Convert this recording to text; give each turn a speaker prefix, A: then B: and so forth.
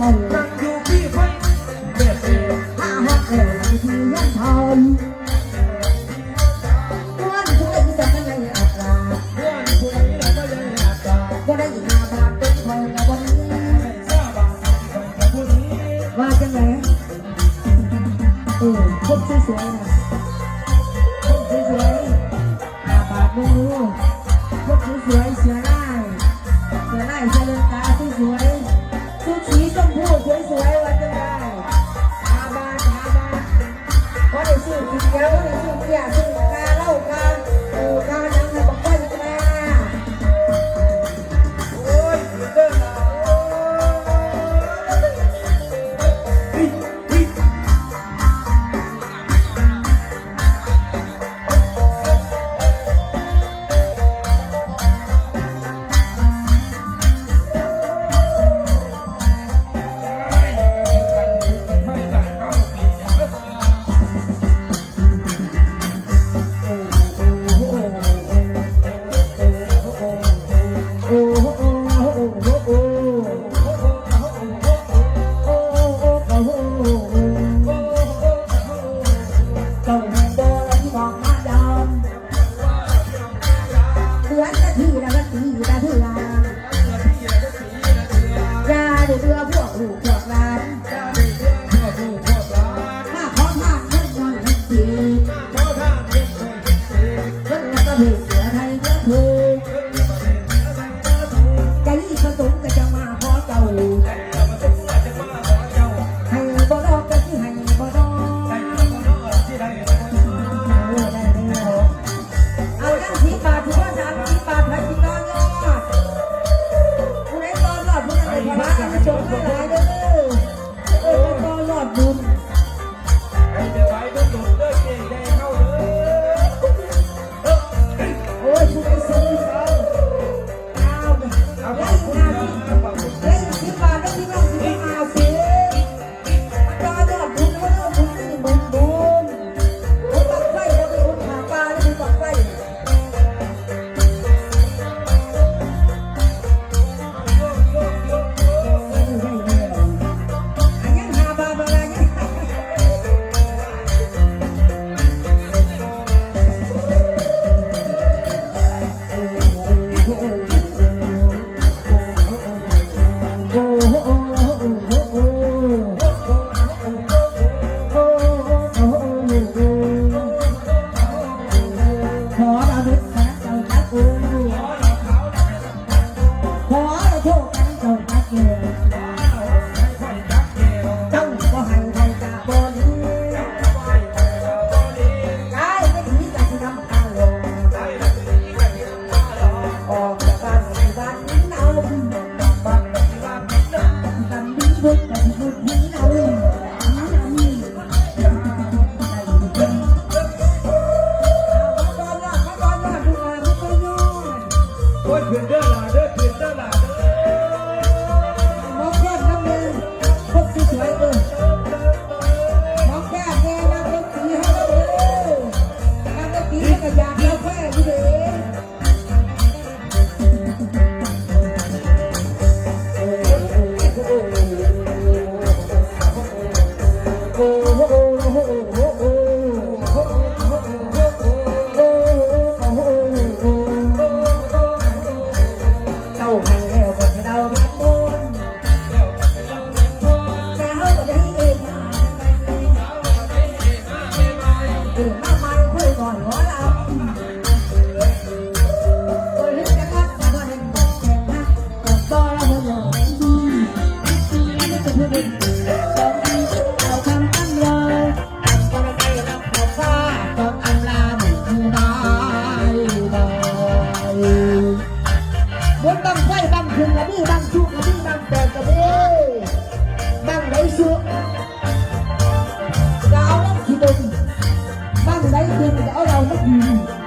A: มานอยู่พี่ไฟเบ็ดเบ็ดหาฮเที่ยัลนทยอาอนคุ้มาจังไงเออพบสวยๆนะ จ